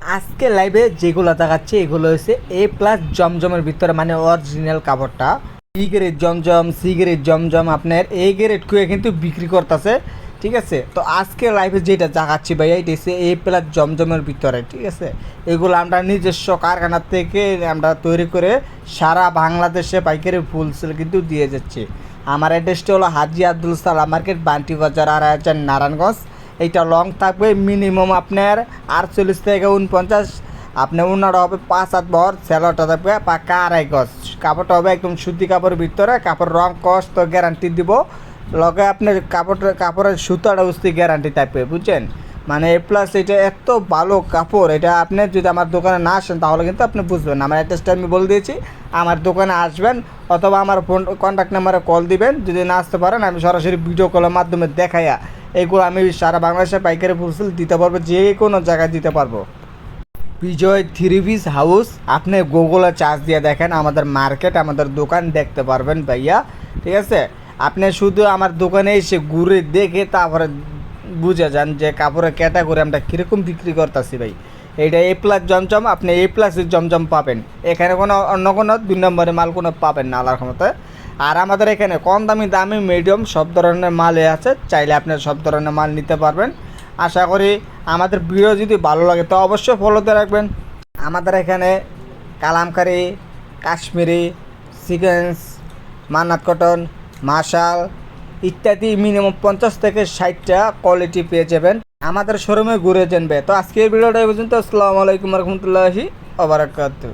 আজকে লাইভে যেগুলো দেখাচ্ছে, এগুলো হচ্ছে এ প্লাস জমজমের ভিতরে মানে অরিজিনাল কাপড়টা B grade Zamzam C grade Zamzam, আপনার এ গ্রেড কুয়ে কিন্তু বিক্রি করতেছে, ঠিক আছে? তো আজকে লাইভে যেটা দেখাচ্ছি ভাইয়া, এটা হচ্ছে এ প্লাস জমজমের ভিতরে, ঠিক আছে? এগুলো আমরা নিজস্ব কারখানা থেকে আমরা তৈরি করে সারা বাংলাদেশে পাইকারি ফুলসেল কিন্তু দিয়ে যাচ্ছি। আমার অ্যাড্রেসটা হলো হাজি আব্দুল সালাম মার্কেট, বান্টি বাজার আর নারায়ণগঞ্জ। এইটা লং থাকবে মিনিমাম আপনার আটচল্লিশ থেকে উনপঞ্চাশ আপনার উনাটা হবে পাঁচ হাত বর স্যালোটা থাকবে পাকা আড়াই গজ। কাপড়টা হবে একদম সুতি কাপড়ের ভিতরে কাপড় রং কস তো গ্যারান্টি দিব। লগে আপনার কাপড় কাপড়ের সুতাটা উস্তি গ্যারান্টি থাকবে, বুঝছেন? মানে প্লাস এটা এত ভালো কাপড়, এটা আপনি যদি আমার দোকানে না আসেন তাহলে কিন্তু আপনি বুঝবেন আমার অ্যাড্রেসটা আমি বলে দিয়েছি, আমার দোকানে আসবেন অথবা আমার ফোন কন্ট্যাক্ট নাম্বারে কল দিবেন। যদি না আসতে পারেন, আমি সরাসরি ভিডিও কলের মাধ্যমে দেখাইয়া এগুলো আমি সারা বাংলাদেশে পাইকারি ফুলসেল দিতে পারব, যে কোনো জায়গায় দিতে পারব। বিজয় থ্রি পিস হাউস, আপনি গুগলে চার্জ দিয়ে দেখেন আমাদের মার্কেট আমাদের দোকান দেখতে পারবেন ভাইয়া, ঠিক আছে? আপনি শুধু আমার দোকানে এসে ঘুরে দেখে তারপরে বুঝে যান যে কাপড়ের ক্যাটাগরি আমরা কীরকম বিক্রি করতেছি ভাই। এইটা এ প্লাস জমজম, আপনি এ প্লাসের জমজম পাবেন। এখানে কোনো অন্য কোনো দুই নম্বরের মাল কোনো পাবেন না, আল্লাহর ক্ষমতায় আর আমাদের এখানে কম দামি দামি মিডিয়াম সব ধরনের মালই আছে। চাইলে আপনি সব ধরনের মাল নিতে পারবেন। আশা করি আমাদের ভিডিও যদি ভালো লাগে, তো অবশ্যই ফলোতে রাখবেন। আমাদের এখানে কালামকারি, কাশ্মীরি সিকেন্স মান্নাত কটন মাশাল ইত্যাদি মিনিমাম পঞ্চাশ থেকে ষাটটা কোয়ালিটি পেয়ে যাবেন। আমাদের শোরুমে ঘুরে জানবে। তো আজকের ভিডিওটা পর্যন্ত। আসসালামু আলাইকুম রহমতুল্লাহি ওবরাকাতু